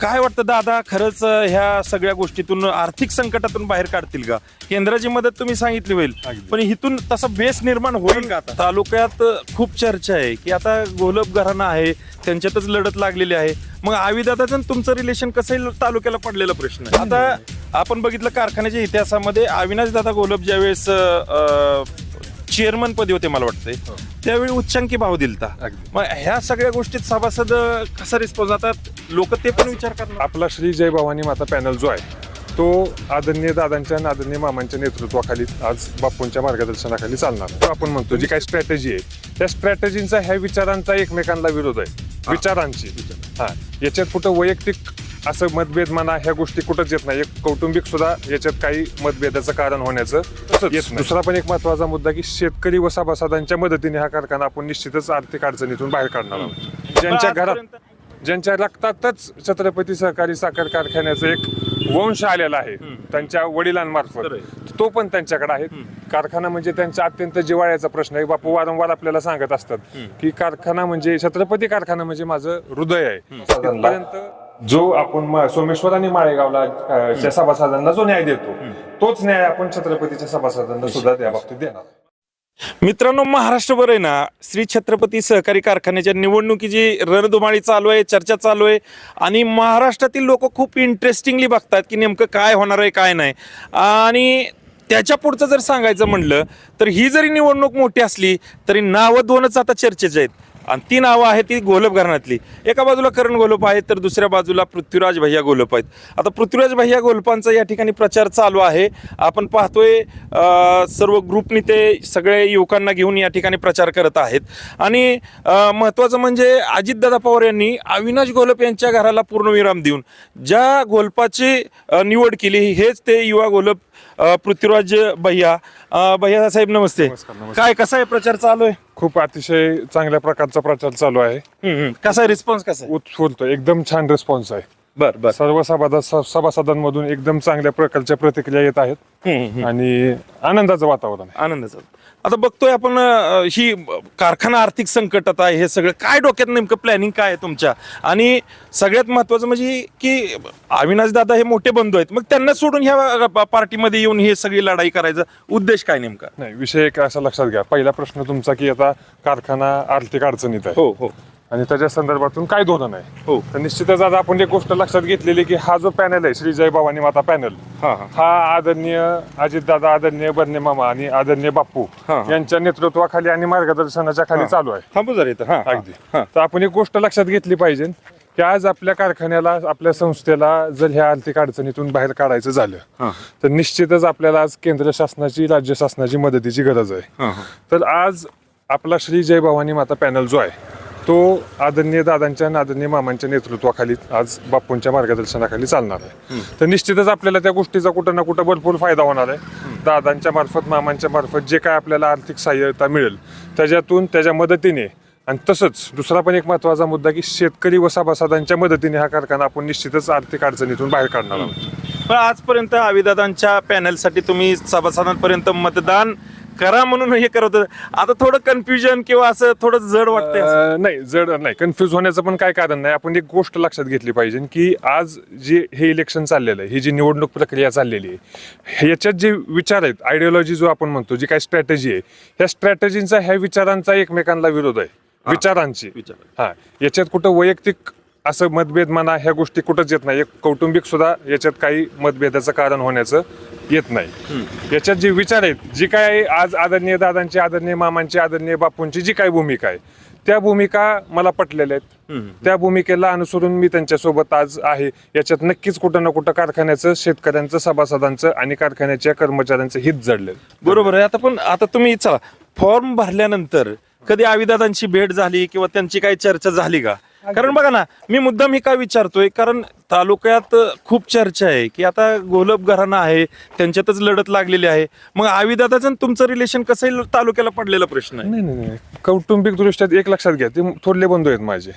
काय वाटतं दादा खरंच ह्या सगळ्या गोष्टीतून आर्थिक संकटातून बाहेर काढतील का? केंद्राची मदत तुम्ही सांगितली होईल. पण इथून तसा बेस निर्माण होईल का आता? तालुक्यात खूप चर्चा आहे की आता गोलब घराणा आहे त्यांच्यातच लढत लागलेली आहे. मग आविदादाचं तुमचं रिलेशन कसं तालुक्याला पडलेला प्रश्न आहे? आता आपण बघितलं कारखान्याच्या इतिहासामध्ये अविनाश दादा गोलब ज्यावेळेस चेअरमन पदी होते मला वाटतंय. हो. त्यावेळी उच्चांकी भाव दिलता. अगदी. मग ह्या सगळ्या गोष्टीत सभासद अं, कसा रिस्पॉन्स आता लोक ते पण विचार करणार. आपला श्री जय भवानी माता पॅनल जो आहे तो आदरणीय दादांच्या आणि आदरणीय मामांच्या नेतृत्वाखाली आज बापूंच्या मार्गदर्शनाखाली चालणार. तो आपण म्हणतो जी काही स्ट्रॅटेजी आहे त्या स्ट्रॅटेजींचा ह्या विचारांचा एकमेकांना विरोध आहे. विचारांची. हा. याच्यात कुठं वैयक्तिक असं मतभेद म्हणा ह्या गोष्टी कुठंच येत नाही. एक कौटुंबिक सुद्धा याच्यात काही मतभेदाचं कारण होण्याचं येत नाही. दुसरा पण एक महत्त्वाचा मुद्दा की शेतकरी व सभासदांच्या मदतीने हा कारखाना आपण निश्चितच आर्थिक अडचणीतून बाहेर काढणार आहोत. ज्यांच्या घरात ज्यांच्या रक्तातच छत्रपती सहकारी साखर कारखान्याचा एक वंश आलेला आहे त्यांच्या वडिलांमार्फत. तो पण त्यांच्याकडे आहे. कारखाना म्हणजे त्यांचा अत्यंत जिवाळ्याचा प्रश्न आहे. बापू वारंवार आपल्याला सांगत असतात की कारखाना म्हणजे छत्रपती कारखाना म्हणजे माझं हृदय आहे. तिथपर्यंत जो आपण सोमेश्वर आणि माळेगावला सभासदांना जो न्याय देतो तोच न्याय आपण छत्रपतीच्या सभासदांना सुद्धा त्या बाबतीत देणार. मित्रांनो महाराष्ट्रभर आहे ना श्री छत्रपती सहकारी कारखान्याच्या निवडणुकीची रणधुमाळी चालू आहे चर्चा चालू आहे आणि महाराष्ट्रातील लोक खूप इंटरेस्टिंगली बघतात की नेमकं काय होणार आहे काय नाही. आणि त्याच्या पुढचं जर सांगायचं म्हणलं तर ही जरी निवडणूक मोठी असली तरी नावं दोनच आता चर्चेचे आहेत. आणि ती नावं आहेत ती गोलप घराण्यातली एका बाजूला करण गोलप आहेत तर दुसऱ्या बाजूला पृथ्वीराज भैया गोलप आहेत. आता पृथ्वीराज भैया गोलपांचा या ठिकाणी प्रचार चालू आहे. आपण पाहतोय सर्व ग्रुपनी ते सगळे युवकांना घेऊन या ठिकाणी प्रचार करत आहेत. आणि महत्त्वाचं म्हणजे अजितदादा पवार यांनी अविनाश गोलप यांच्या घराला पूर्णविराम देऊन ज्या गोलपाची निवड केली हेच ते युवा गोलप पृथ्वीराज भैया. भैया साहेब नमस्ते. काय कसा आहे प्रचार चालू आहे? खूप अतिशय चांगल्या प्रकारचा प्रचार चालू आहे. कसा रिस्पॉन्स कसा आहे? उत्स्फूर्त एकदम छान रिस्पॉन्स आहे. बर बर. सर्व सभादा सभासदांमधून एकदम चांगल्या प्रकारच्या प्रतिक्रिया येत आहेत. आणि आनंदाचं वातावरण आहे. आनंदाचा आता बघतोय आपण अं, ही कारखाना आर्थिक संकटात आहे हे सगळं काय डोक्यात नेमकं प्लॅनिंग काय आहे तुमच्या? आणि सगळ्यात महत्वाचं म्हणजे की अविनाश दादा हे मोठे बंधू आहेत मग त्यांना सोडून ह्या प- पार्टीमध्ये येऊन हे सगळी लढाई करायचा उद्देश काय नेमका? नाही विषय एक असा लक्षात घ्या. पहिला प्रश्न तुमचा की आता कारखाना आर्थिक अडचणीत आहे. हो हो. आणि त्याच्या संदर्भातून काय धोरण आहे? हो. तर निश्चितच आता आपण एक गोष्ट लक्षात घेतलेली की हा जो पॅनल आहे श्री जय भवानी माता पॅनल हा हा. हा आदरणीय अजितदादा आदरणीय बर्ने मामा आणि आदरणीय बापू हा, हा. यांच्या नेतृत्वाखाली आणि मार्गदर्शनाच्या खाली चालू आहे. थांबू जरा इथं. हा हा, अगदी. हा. तर आपण एक गोष्ट लक्षात घेतली पाहिजे की आज आपल्या कारखान्याला आपल्या संस्थेला जर ह्या आर्थिक अडचणीतून बाहेर काढायचं झालं हा. तर निश्चितच आपल्याला आज केंद्र शासनाची राज्य शासनाची मदतीची गरज आहे. हा हा. तर आज आपला श्री जय भवानी माता पॅनल जो आहे तो आदरणीय दादांच्या आणि आदरणीय मामांच्या नेतृत्वाखाली आज बापूंच्या मार्गदर्शनाखाली चालणार आहे. तर निश्चितच आपल्याला त्या गोष्टीचा कुठं ना कुठं भरपूर फायदा होणार आहे. दादांच्या मार्फत मामांच्या मार्फत जे काय आपल्याला आर्थिक सहाय्यता मिळेल त्याच्यातून त्याच्या मदतीने आणि तसंच दुसरा पण एक महत्त्वाचा मुद्दा की शेतकरी व सभासदांच्या मदतीने हा कारखाना आपण निश्चितच आर्थिक अडचणीतून बाहेर काढणार आहोत. पण आजपर्यंत अविदादांच्या पॅनलसाठी तुम्ही सभासदांपर्यंत मतदान करा म्हणून हे करत होते. आता थोडं कन्फ्युजन किंवा असं थोडं जड वाटतंय असं. अं, नाही जड नाही कन्फ्युज होण्याचं पण काय कारण नाही आपण एक गोष्ट लक्षात घेतली पाहिजे की आज जे हे इलेक्शन चाललेलं आहे ही जी निवडणूक प्रक्रिया चाललेली आहे ह्याच्यात जे विचार आहेत आयडिओलॉजी जो आपण म्हणतो जी काही स्ट्रॅटेजी आहे ह्या स्ट्रॅटेजींचा ह्या विचारांचा एकमेकांना विरोध आहे विचारांची विचार. हा याच्यात कुठं वैयक्तिक असं मतभेद म्हणा ह्या गोष्टी कुठंच येत नाही एक कौटुंबिक सुद्धा याच्यात काही मतभेदाचं कारण होण्याचं येत नाही. याच्यात जे विचार आहेत जी काय आज आदरणीय दादांची आदरणीय मामांची आदरणीय बापूंची जी काही भूमिका आहे त्या भूमिका मला पटलेल्या आहेत. त्या भूमिकेला अनुसरून मी त्यांच्यासोबत आज आहे. याच्यात नक्कीच कुठं ना कुठं कारखान्याचं शेतकऱ्यांचं सभासदांचं आणि कारखान्याच्या कर्मचाऱ्यांचं हित जडलं बरोबर आहे. आता पण आता तुम्ही चला फॉर्म भरल्यानंतर कधी आविदादांची भेट झाली किंवा त्यांची काही चर्चा झाली का? कारण बघा ना मी मुद्दाम ही काय विचारतोय? कारण तालुक्यात खूप चर्चा आहे की आता गोलब घराणा आहे त्यांच्यातच लढत लागलेली आहे. मग आविदादाचं आणि तुमचं रिलेशन कसं आहे? तालुक्याला पडलेला प्रश्न आहे. नाही नाही नाही. कौटुंबिक दृष्ट्यात एक लक्षात घ्या. ते थोरले बंधू आहेत माझे.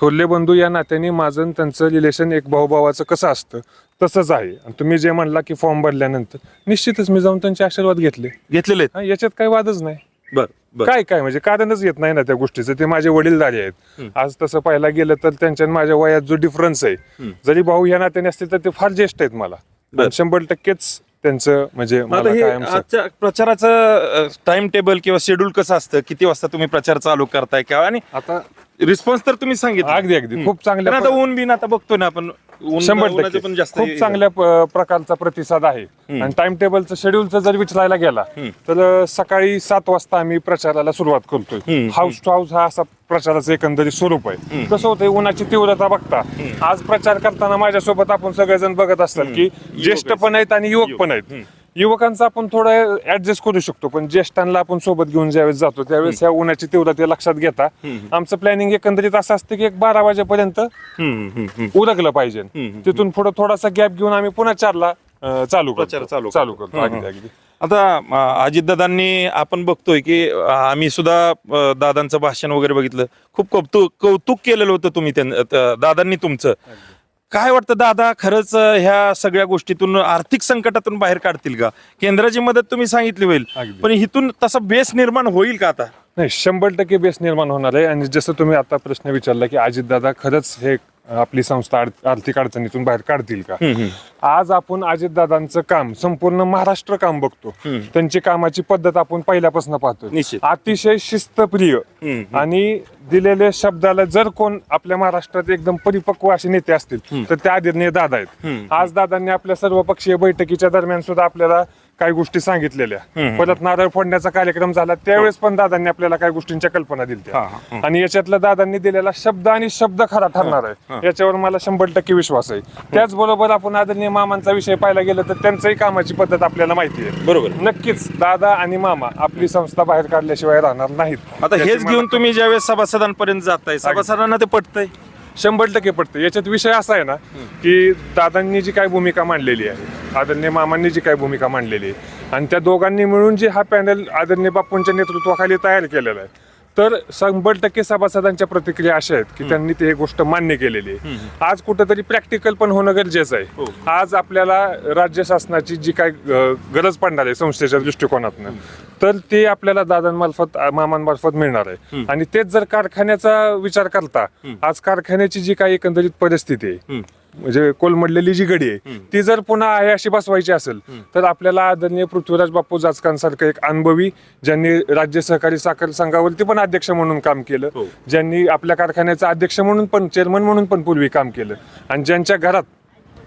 थोरले बंधू या नात्याने माझं आणि त्यांचं रिलेशन एक भाऊभावाचं कसं असतं तसंच आहे. आणि तुम्ही जे म्हणला की फॉर्म भरल्यानंतर निश्चितच मी जाऊन त्यांचे आशीर्वाद घेतले. घेतलेले आहेत. हा, याच्यात काही वादच नाही. बर काय काय? म्हणजे कारणच येत नाही ना त्या गोष्टीचं. ते माझे वडीलधारी आहेत. आज तसं पाहायला गेलं तर त्यांच्या आणि माझ्या वयात जो डिफरन्स आहे जरी भाऊ या नात्याने असतील तर ते फार ज्येष्ठ आहेत मला. शंभर टक्केच त्यांचं म्हणजे आजच्या प्रचाराचं टाइम टेबल किंवा शेड्यूल कसं असतं? किती वाजता तुम्ही प्रचार चालू करताय? किंवा आणि आता रिस्पॉन्स तर तुम्ही सांगितलं. अगदी अगदी. खूप चांगल्या आता ऊन बिन आता बघतोय ना आपण. ऊन- शंभर उन्हाचं टक्के. पण जास्त खूप चांगल्या प- प्रकारचा प्रतिसाद आहे. आणि टाइम टेबलचं शेड्यूलचं जर विचारायला गेला तर सकाळी सात वाजता आम्ही प्रचाराला सुरुवात करतोय. हाऊस टू हाऊस हा असा प्रचाराचं एकंदरीत स्वरूप आहे. कसं होतंय उन्हाची तीव्रता बघता आज प्रचार करताना माझ्यासोबत आपण सगळेजण बघत असतात की ज्येष्ठ पण आहेत आणि युवक पण आहेत. युवकांचा आपण थोडं ऍडजस्ट करू शकतो पण ज्येष्ठांना आपण सोबत घेऊन ज्यावेळेस जातो त्यावेळेस ह्या उन्हाची तीव्रता लक्षात घेता. आमचं प्लॅनिंग एकंदरीत असं असतं की एक बारा वाजेपर्यंत. उरकलं पाहिजे. तिथून पुढे थोडासा गॅप घेऊन आम्ही पुन्हा चारला चालू करतो. चालू चालू करतो. अगदी अगदी. आता अजितदादांनी आपण बघतोय की आम्ही सुद्धा दादांचं भाषण वगैरे बघितलं. खूप कौतुक कौतुक केलेलं होतं तुम्ही दादांनी तुमचं. काय वाटतं दादा खरंच ह्या सगळ्या गोष्टीतून आर्थिक संकटातून बाहेर काढतील का? केंद्राची मदत तुम्ही सांगितली होईल अगदी. पण इथून तसा बेस निर्माण होईल का आता? नाही शंभर टक्के बेस निर्माण होणार आहे. आणि जसं तुम्ही आता प्रश्न विचारला की अजितदादा खरंच हे आपली संस्था आर्थिक अडचणीतून बाहेर काढतील का? आज आपण अजितदादांचं काम संपूर्ण महाराष्ट्र काम बघतो. त्यांची कामाची पद्धत आपण पहिल्यापासून पाहतो. अतिशय शिस्तप्रिय. आणि दिलेल्या शब्दाला जर कोण आपल्या महाराष्ट्रात एकदम परिपक्व असे नेते असतील तर त्या आदरणीय दादा आहेत. आज दादांनी आपल्या सर्वपक्षीय बैठकीच्या दरम्यान सुद्धा आपल्याला काही गोष्टी सांगितलेल्या. परत नारळ फोडण्याचा कार्यक्रम झाला त्यावेळेस पण दादांनी आपल्याला काही गोष्टींच्या कल्पना हा, दिल्या हा, आणि याच्यातला दादांनी दिलेला शब्द आणि शब्द खरा ठरणार आहे. याच्यावर मला शंभर टक्के विश्वास आहे. त्याचबरोबर आपण आदरणीय मामांचा विषय पाहायला गेलं तर त्यांचंही कामाची पद्धत आपल्याला माहिती आहे. बरोबर. नक्कीच दादा आणि मामा आपली संस्था बाहेर काढल्याशिवाय राहणार नाहीत. आता हेच घेऊन तुम्ही ज्यावेळेस सभासदांपर्यंत जाताय सभासदांना ते पटतंय? शंभर टक्के पडतं. याच्यात विषय असा आहे ना की दादांनी जी काय भूमिका मांडलेली आहे आदरणीय मामांनी जी काय भूमिका मांडलेली आहे आणि त्या दोघांनी मिळून जे हा पॅनल आदरणीय बापूंच्या नेतृत्वाखाली तयार केलेला आहे तर शंभर टक्के सभासदांच्या प्रतिक्रिया अशा आहेत की त्यांनी ते हे गोष्ट मान्य केलेली आहे. आज कुठंतरी प्रॅक्टिकल पण होणं गरजेचं आहे. आज आपल्याला राज्य शासनाची जी काय गरज पडणार आहे संस्थेच्या दृष्टिकोनातनं तर ते आपल्याला दादांमार्फत मामांमार्फत मिळणार आहे. आणि तेच जर कारखान्याचा विचार करता आज कारखान्याची जी काही एकंदरीत परिस्थिती आहे म्हणजे कोलमडलेली जी गडी आहे ती जर पुन्हा आहे अशी बसवायची असेल तर आपल्याला आदरणीय पृथ्वीराज बापू जाचकांसारखं एक अनुभवी ज्यांनी राज्य सहकारी साखर संघावरती पण अध्यक्ष म्हणून काम केलं ज्यांनी आपल्या कारखान्याचा अध्यक्ष म्हणून पण चेअरमन म्हणून पण पूर्वी काम केलं आणि ज्यांच्या घरात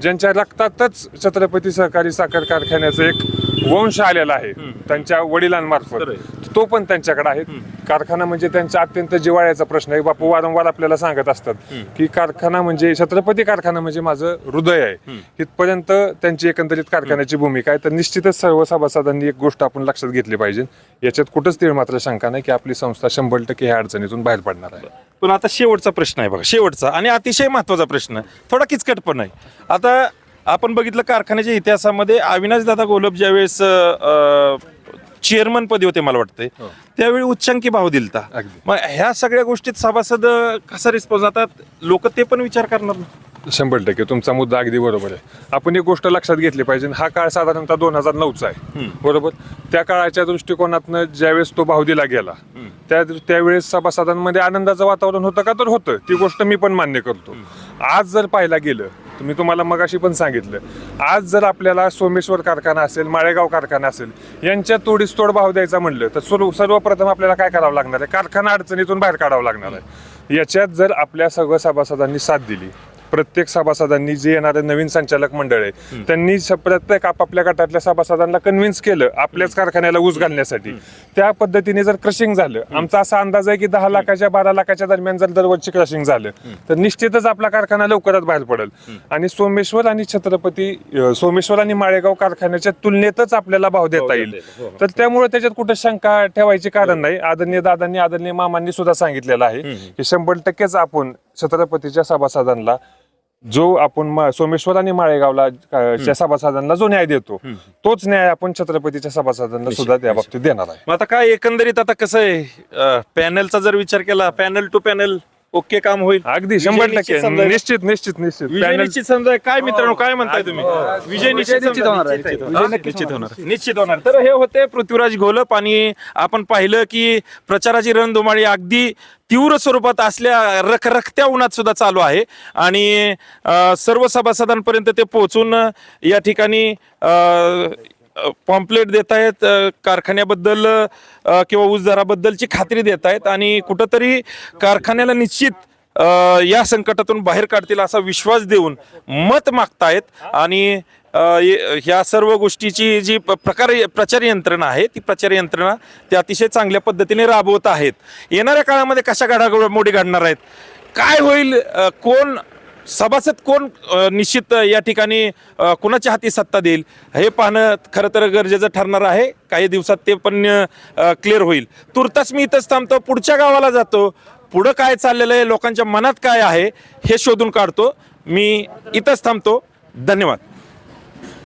ज्यांच्या रक्तातच छत्रपती सहकारी साखर कारखान्याचा एक वंश आलेला आहे त्यांच्या वडिलांमार्फत. तो पण त्यांच्याकडे आहे. कारखाना म्हणजे त्यांच्या अत्यंत जिवाळ्याचा प्रश्न आहे. बापू वारंवार आपल्याला सांगत असतात की कारखाना म्हणजे छत्रपती कारखाना म्हणजे माझं हृदय आहे. इथपर्यंत त्यांची एकंदरीत कारखान्याची भूमिका आहे. तर निश्चितच सर्व सभासदांनी एक गोष्ट आपण लक्षात घेतली पाहिजे. याच्यात कुठंच तीळ मात्र शंका नाही की आपली संस्था शंभर टक्के ह्या अडचणीतून बाहेर पडणार आहे. पण आता शेवटचा प्रश्न आहे बघा. शेवटचा आणि अतिशय महत्त्वाचा प्रश्न. थोडा किचकट पण आहे. आता आपण बघितलं कारखान्याच्या इतिहासामध्ये अविनाश दादा गोलब ज्यावेळेस चेअरमन पदी होते मला वाटतंय त्यावेळी उच्चांकी भाव दिलता. मग ह्या सगळ्या गोष्टीत सभासद कसा रिस्पॉन्स आता लोक ते पण विचार करणार ना. शंभर टक्के. तुमचा मुद्दा अगदी बरोबर आहे. आपण एक गोष्ट लक्षात घेतली पाहिजे. हा काळ साधारणतः दोन हजार नऊचा आहे. बरोबर? त्या काळाच्या दृष्टिकोनातनं ज्यावेळेस तो भाव दिला गेला त्या त्यावेळेस सभासदांमध्ये आनंदाचं वातावरण होतं का? तर होतं. ती गोष्ट मी पण मान्य करतो. आज जर पाहायला गेलं तर मी तुम्हाला मगाशी पण सांगितलं. आज जर आपल्याला सोमेश्वर कारखाना असेल माळेगाव कारखाना असेल यांच्या तोडीस तोड भाव द्यायचा म्हणलं तर सर्व सर्वप्रथम आपल्याला काय करावं लागणार आहे? कारखाना अडचणीतून बाहेर काढावं लागणार आहे. याच्यात जर आपल्या सगळं सभासदांनी साथ दिली प्रत्येक सभासदांनी जे येणारे नवीन संचालक मंडळ आहे त्यांनी प्रत्येक आपापल्या गटातल्या सभासदांना कन्व्हिन्स केलं आपल्याच कारखान्याला ऊस घालण्यासाठी. त्या पद्धतीने जर क्रशिंग झालं आमचा असा अंदाज आहे की दहा लाखाच्या बारा लाखाच्या दरम्यान जर दरवर्षी क्रशिंग झालं तर निश्चितच आपला कारखाना लवकरच बाहेर पडेल. आणि सोमेश्वर आणि छत्रपती सोमेश्वर आणि माळेगाव कारखान्याच्या तुलनेतच आपल्याला भाव देता येईल. तर त्यामुळे त्याच्यात कुठे शंका ठेवायची कारण नाही. आदरणीय दादांनी आदरणीय मामांनी सुद्धा सांगितलेलं आहे की शंभर टक्केच आपण छत्रपतीच्या सभासदांना जो आपण मा- सोमेश्वर आणि माळेगावला अ, च्या सभासदांना जो न्याय देतो तोच न्याय आपण छत्रपतीच्या सभासदांना सुद्धा त्या बाबतीत देणार आहे. मग आता काय एकंदरीत आता कसं आहे? पॅनलचा जर विचार केला पॅनल टू पॅनल ओके काम होईल. अगदी शंभर निश्चित टक्के. निश्चित निश्चित निश्चित. विजय Panel- निश्चित समजा काय मित्रांनो काय म्हणताय तुम्ही? विजय निश्चित निश्चित होणार आहे. निश्चित होणार. निश्चित होणार. निश्चित होणार. तर हे होते पृथ्वीराज घोलप आणि आपण पाहिलं की प्रचाराची रणधुमाळी अगदी तीव्र स्वरूपात असल्या रखरखत्या उन्हात सुद्धा चालू आहे. आणि अं, सर्व सभासदांपर्यंत ते पोहोचून अं, या ठिकाणी पॉम्पलेट देत आहेत कारखान्याबद्दल किंवा ऊस दराबद्दलची खात्री देत आहेत आणि कुठंतरी कारखान्याला निश्चित या संकटातून बाहेर काढतील असा विश्वास देऊन मत मागतायत आणि ह्या सर्व गोष्टीची जी प- प्रकार प्रचार यंत्रणा आहे ती प्रचार यंत्रणा ते अतिशय चांगल्या पद्धतीने राबवत आहेत. येणाऱ्या काळामध्ये कशा घडामोडी घडणार आहेत? काय होईल? कोण सभासद कोण निश्चित या ठिकाणी कुणाच्या हाती सत्ता देईल हे पाहणं खरं तर गरजेचं ठरणार आहे. काही दिवसात ते पण क्लिअर होईल. तुर्तास मी इथंच थांबतो. पुढच्या गावाला जातो. पुढं काय चाललेलं आहे? लोकांच्या मनात काय आहे? हे शोधून काढतो. मी इथंच थांबतो. धन्यवाद.